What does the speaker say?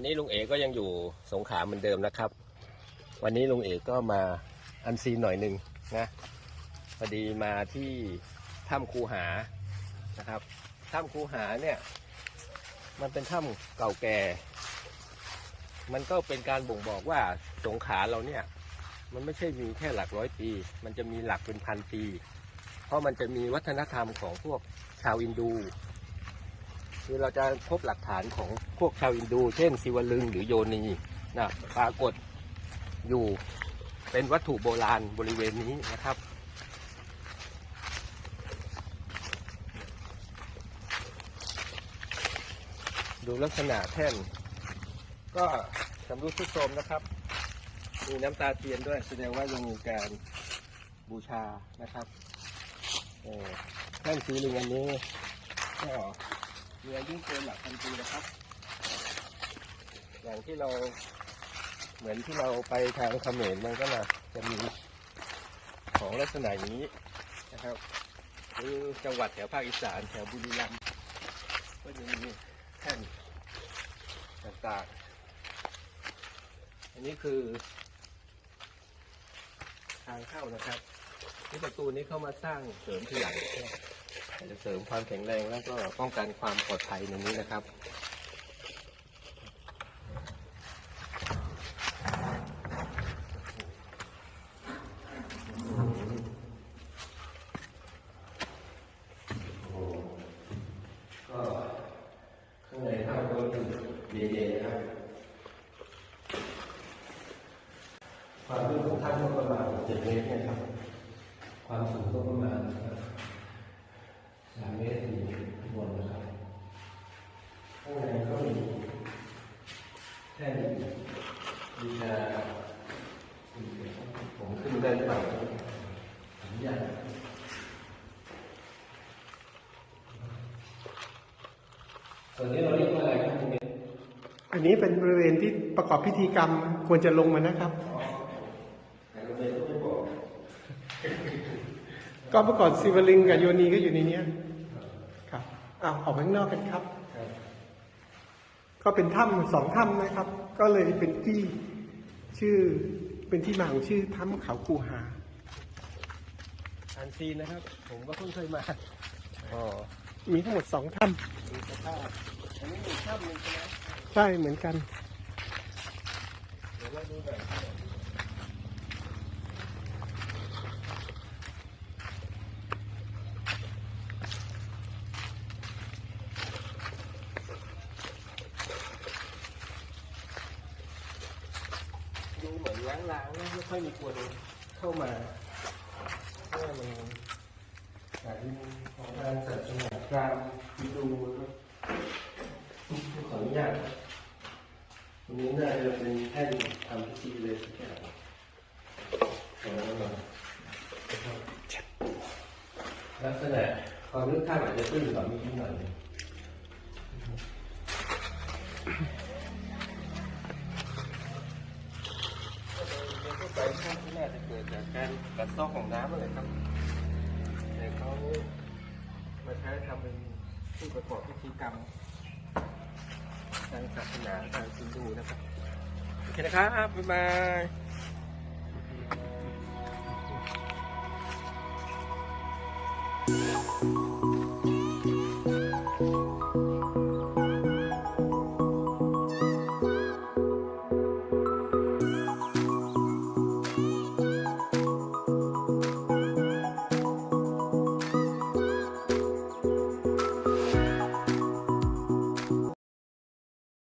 วันนี้ลุงเอกก็ยังอยู่สงขลาเหมือนเดิมนะครับ วันนี้ลุงเอกก็มาอันซีนหน่อยหนึ่งนะพอดีมาที่ถ้ำคูหานะครับถ้ำคูหาเนี่ย มันเป็นถ้ำเก่าแก่ มันก็เป็นการบ่งบอกว่าสงขลาเราเนี่ย มันไม่ใช่มีแค่หลักร้อยปี มันจะมีหลักเป็นพันปี เพราะมันจะมีวัฒนธรรมของพวกชาวอินดู คือเราจะพบหลักฐานของพวกชาวอินดู เช่นศิวลึงหรือโยนีนะปรากฏอยู่เป็นวัตถุโบราณบริเวณนี้นะครับ ดูลักษณะแท่น ก็สำรุดทุดโทรมนะครับ มีน้ำตาเทียนด้วยแสดงว่ายังมีการบูชานะครับเอ่อแท่นสีลิงอันนี้ก็ มีอายุเกินหลักพันปีนะครับ อย่างที่เราเหมือนที่เราไปทางเขมรมันก็นะจะมีของลักษณะอย่างนี้นะครับหรือจังหวัดแถวภาคอีสานแถวบุรีรัมย์ก็จะมีแท่นต่างๆ อันนี้คือทางเข้านะครับ ที่ประตูนี้เข้ามาสร้างเสริมทีหลังจะเสริมความแข็งแรงแล้วก็ป้องกันความปลอดภัยในนี้นะครับก็ข้างในถ้ำก็เย็นๆนะครับความลึกของถ้ำก็ประมาณเจ็ดเมตรนะครับ ความสูงก็ประมาณสามเมตรสี่เมตรข้างบนนะครับข้างในก็มีแท่นบูชาผมขึ้นได้หรือเปล่าอนุญาตส่วนนี้เราเรียกว่าอะไรครับตรงนี้อันนี้เป็นบริเวณที่ประกอบพิธีกรรมควรจะลงมานะครับ แต่เราเลยก็ไม่บอก ก็เมื่อก่อนศิวลึงกับโยนีก็อยู่ในเนี้ยครับอ้าวออกไปข้างนอกกันครับครับ ก็เป็นถ้ำสองถ้ำนะครับ ก็เลยเป็นที่ชื่อเป็นที่มาของชื่อถ้ำเขาคูหาอันซีนนะครับ ผมก็เพิ่งเคยมาอ๋อมีทั้งหมดสองถ้มีสภาพอันนี้มีถ้ำหนึ่งใช่ไหมำใช่เหมือนกัน เดี๋ยวเราดูหน่อย ดูเหมือนล้างๆนะไม่ค่อยมีคนเข้ามาเพราะว่มันอาจจะมีของทางศาสนาพราหมณ์ฮินดูขออนุญาตตรงนี้น่าจะเป็นแท่นทำพิธีเลยสักอย่างเอาแล้วก่อนลักษณะความลึกถ้ำอาจจะตื้นกว่านี้นิดหน่อย ไปถ้ำที่น่าจะเกิดจากการกัดเซอกของน้ำอะไรครับ แต่เขามาใช้ทำเป็นที่ประกอบพิธีกรรมทางศาสนาทางฮินดูนะครับโอเคนะครับ บ๊ายบาย